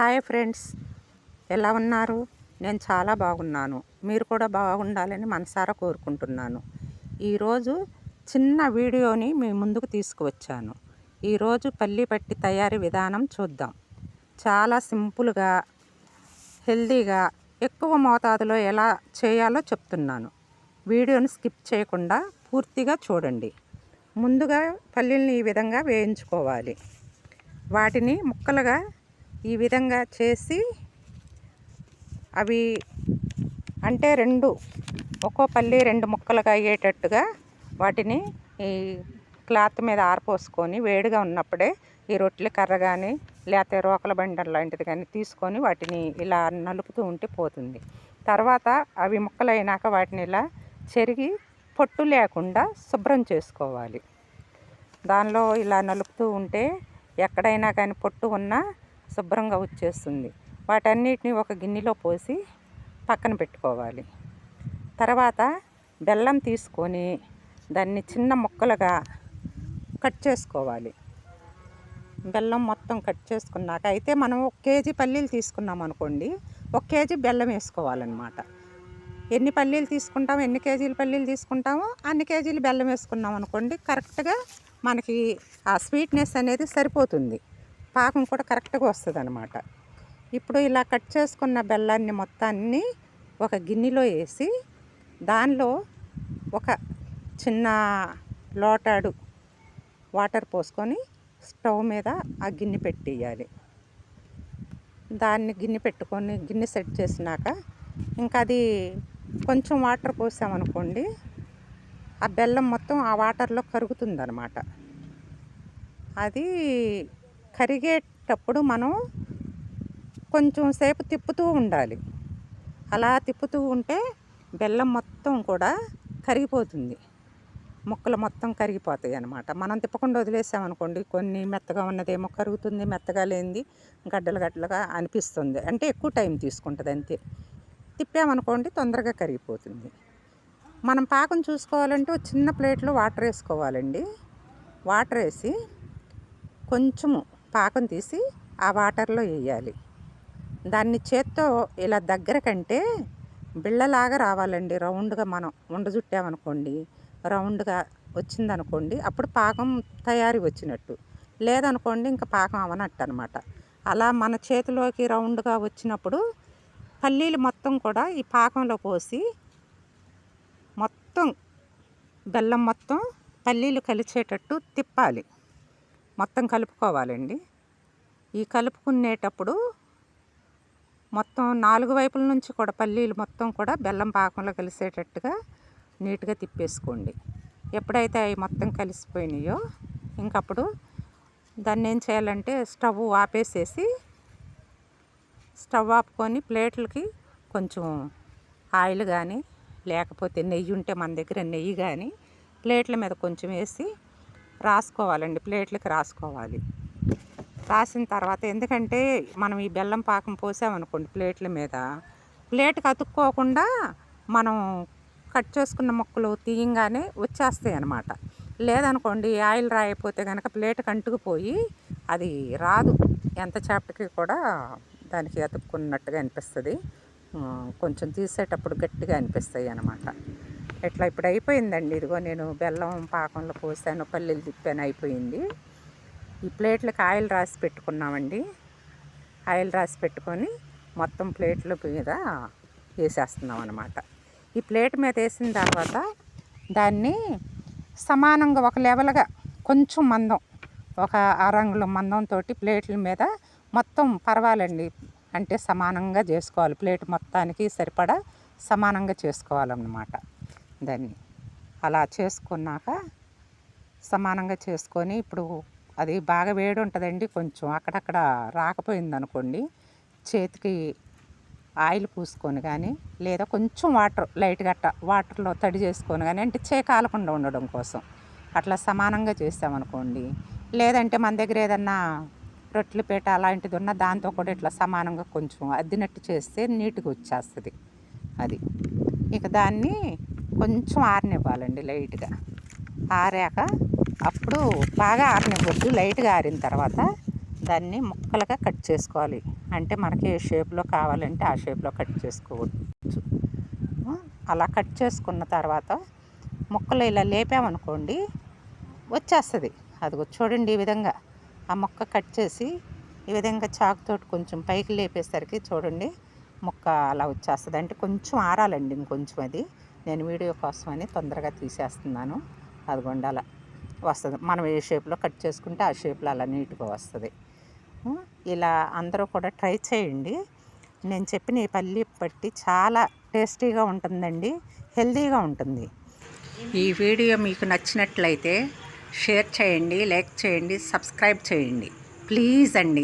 Hi friends. ఎలా ఉన్నారు? నేను చాలా బాగున్నాను. మీరు కూడా బాగుండాలని మనసారా కోరుకుంటున్నాను. ఈరోజు చిన్న వీడియోని మీ ముందుకు తీసుకువచ్చాను. ఈరోజు పల్లి పట్టి తయారీ విధానం చూద్దాం. చాలా సింపుల్గా హెల్దీగా ఎక్కువ మోతాదులో ఎలా చేయాలో చెప్తున్నాను. వీడియోని స్కిప్ చేయకుండా పూర్తిగా చూడండి. ముందుగా పల్లీల్ని ఈ విధంగా వేయించుకోవాలి. వాటిని ముక్కలుగా ఈ విధంగా చేసి అవి అంటే రెండు ఒక్కో పల్లి రెండు ముక్కలుగా అయ్యేటట్టుగా వాటిని ఈ క్లాత్ మీద ఆరపోసుకొని వేడిగా ఉన్నప్పుడే ఈ రొట్టెల కర్ర కానీ లేకపోతే రోకల బండ లాంటిది కానీ తీసుకొని వాటిని ఇలా నలుపుతూ ఉంటే పోతుంది. తర్వాత అవి ముక్కలైనాక వాటిని ఇలా చెరిగి పొట్టు లేకుండా శుభ్రం చేసుకోవాలి. దానిలో ఇలా నలుపుతూ ఉంటే ఎక్కడైనా కానీ పొట్టు ఉన్నా శుభ్రంగా వచ్చేస్తుంది. వాటన్నిటిని ఒక గిన్నెలో పోసి పక్కన పెట్టుకోవాలి. తర్వాత బెల్లం తీసుకొని దాన్ని చిన్న ముక్కలుగా కట్ చేసుకోవాలి. బెల్లం మొత్తం కట్ చేసుకున్నాక అయితే మనం ఒక కేజీ పల్లీలు తీసుకున్నాం అనుకోండి ఒక కేజీ బెల్లం వేసుకోవాలన్నమాట. ఎన్ని పల్లీలు తీసుకుంటాం ఎన్ని కేజీలు పల్లీలు తీసుకుంటామో అన్ని కేజీలు బెల్లం వేసుకున్నాం అనుకోండి కరెక్ట్గా మనకి ఆ స్వీట్నెస్ అనేది సరిపోతుంది. పాకం కూడా కరెక్ట్గా వస్తుంది అనమాట ఇప్పుడు ఇలా కట్ చేసుకున్న బెల్లాన్ని మొత్తాన్ని ఒక గిన్నెలో వేసి దానిలో ఒక చిన్న లోటాడు వాటర్ పోసుకొని స్టవ్ మీద ఆ గిన్నె పెట్టేయాలి. దాన్ని గిన్నె పెట్టుకొని గిన్నె సెట్ చేసినాక ఇంకా అది కొంచెం వాటర్ పోసామనుకోండి ఆ బెల్లం మొత్తం ఆ వాటర్లో కరుగుతుందనమాట అది కరిగేటప్పుడు మనం కొంచెం సేపు తిప్పుతూ ఉండాలి. అలా తిప్పుతూ ఉంటే బెల్లం మొత్తం కూడా కరిగిపోతుంది. ముక్కలు మొత్తం కరిగిపోతాయి అన్నమాట. మనం తిప్పకుండా వదిలేసామనుకోండి కొన్ని మెత్తగా ఉన్నదేమో కరుగుతుంది మెత్తగా లేనిది గడ్డలు గడ్డలుగా అనిపిస్తుంది. అంటే ఎక్కువ టైం తీసుకుంటుంది అంతే. తిప్పామనుకోండి తొందరగా కరిగిపోతుంది. మనం పాకం చూసుకోవాలంటే చిన్న ప్లేట్లో వాటర్ వేసుకోవాలండి. వాటర్ వేసి కొంచెము పాకం తీసి ఆ వాటర్లో వేయాలి. దాన్ని చేత్తో ఇలా దగ్గర కంటే బిళ్ళలాగా రావాలండి. రౌండ్గా మనం ఉండ చుట్టామనుకోండి రౌండ్గా వచ్చిందనుకోండి అప్పుడు పాకం తయారీ వచ్చినట్టు. లేదనుకోండి ఇంకా పాకం అవనట్టు అనమాట అలా మన చేతిలోకి రౌండ్గా వచ్చినప్పుడు పల్లీలు మొత్తం కూడా ఈ పాకంలో పోసి మొత్తం బెల్లం మొత్తం పల్లీలు కలిసేటట్టు తిప్పాలి. మొత్తం కలుపుకోవాలండి. ఈ కలుపుకునేటప్పుడు మొత్తం నాలుగు వైపుల నుంచి కూడా పల్లీలు మొత్తం కూడా బెల్లం పాకంలో కలిసేటట్టుగా నీట్గా తిప్పేసుకోండి. ఎప్పుడైతే అవి మొత్తం కలిసిపోయినాయో ఇంకప్పుడు దాన్ని ఏం చేయాలంటే స్టవ్ ఆపేసేసి స్టవ్ ఆపుకొని ప్లేట్లకి కొంచెం ఆయిల్ కానీ లేకపోతే నెయ్యి ఉంటే మన దగ్గర నెయ్యి కానీ ప్లేట్ల మీద కొంచెం వేసి రాసుకోవాలండి ప్లేట్లకి రాసుకోవాలి. రాసిన తర్వాత ఎందుకంటే మనం ఈ బెల్లం పాకం పోసామనుకోండి ప్లేట్ల మీద ప్లేట్కి అతుక్కోకుండా మనం కట్ చేసుకున్న మొక్కలు తీయంగానే వచ్చేస్తాయి అన్నమాట లేదనుకోండి ఆయిల్ రాయకపోతే కనుక ప్లేట్కి అంటుకుపోయి అది రాదు. ఎంత చేపటికి కూడా దానికి అతుక్కున్నట్టుగా అనిపిస్తుంది. కొంచెం తీసేటప్పుడు గట్టిగా అనిపిస్తాయి అన్నమాట ఇట్లా ఇప్పుడు అయిపోయిందండి. ఇదిగో నేను బెల్లం పాకంలో పోసాను పల్లీలు తిప్పాను అయిపోయింది. ఈ ప్లేట్లకు ఆయిల్ రాసి పెట్టుకున్నామండి. ఆయిల్ రాసి పెట్టుకొని మొత్తం ప్లేట్ల మీద వేసేస్తున్నాం అనమాట ఈ ప్లేట్ మీద వేసిన తర్వాత దాన్ని సమానంగా ఒక లెవెల్గా కొంచెం మందం ఒక అరంగుల మందంతో ప్లేట్ల మీద మొత్తం పర్వాలండి. అంటే సమానంగా చేసుకోవాలి. ప్లేట్ మొత్తానికి సరిపడా సమానంగా చేసుకోవాలన్నమాట. దాన్ని అలా చేసుకున్నాక సమానంగా చేసుకొని ఇప్పుడు అది బాగా వేడి ఉంటుందండి కొంచెం. అక్కడక్కడ రాకపోయింది అనుకోండి చేతికి ఆయిల్ పూసుకొని కానీ లేదా కొంచెం వాటర్ లైట్ గట్ట వాటర్లో తడి చేసుకొని కానీ అంటే చేకాలకుండా ఉండడం కోసం అట్లా సమానంగా చేసామనుకోండి. లేదంటే మన దగ్గర ఏదన్నా రొట్టెల పీట అలాంటిది ఉన్న దాంతో కూడా ఇట్లా సమానంగా కొంచెం అద్దినట్టు చేస్తే నీట్గా వచ్చేస్తుంది అది. ఇక దాన్ని కొంచెం ఆరనివ్వాలండి లైట్గా. ఆరాక అప్పుడు బాగా ఆరనివ్వద్దు. లైట్గా ఆరిన తర్వాత దాన్ని ముక్కలుగా కట్ చేసుకోవాలి. అంటే మనకి ఏ షేప్లో కావాలంటే ఆ షేప్లో కట్ చేసుకోవచ్చు. అలా కట్ చేసుకున్న తర్వాత ముక్కలు ఇలా లేపామనుకోండి వచ్చేస్తుంది. అదిగో చూడండి ఈ విధంగా. ఆ ముక్క కట్ చేసి ఈ విధంగా చాకుతోటి కొంచెం పైకి లేపేసరికి చూడండి ముక్క అలా వచ్చేస్తుంది. అంటే కొంచెం ఆరాలండి ఇంకొంచెం అది. నేను వీడియో కోసం అని తొందరగా తీసేస్తున్నాను. అదిగోండి అలా వస్తుంది. మనం ఏ షేప్లో కట్ చేసుకుంటే ఆ షేప్లో అలా నీట్గా వస్తుంది. ఇలా అందరూ కూడా ట్రై చేయండి. నేను చెప్పిన ఈ పల్లి పట్టి చాలా టేస్టీగా ఉంటుందండి. హెల్తీగా ఉంటుంది. ఈ వీడియో మీకు నచ్చినట్లయితే షేర్ చేయండి లైక్ చేయండి సబ్స్క్రైబ్ చేయండి. ప్లీజ్ అండి.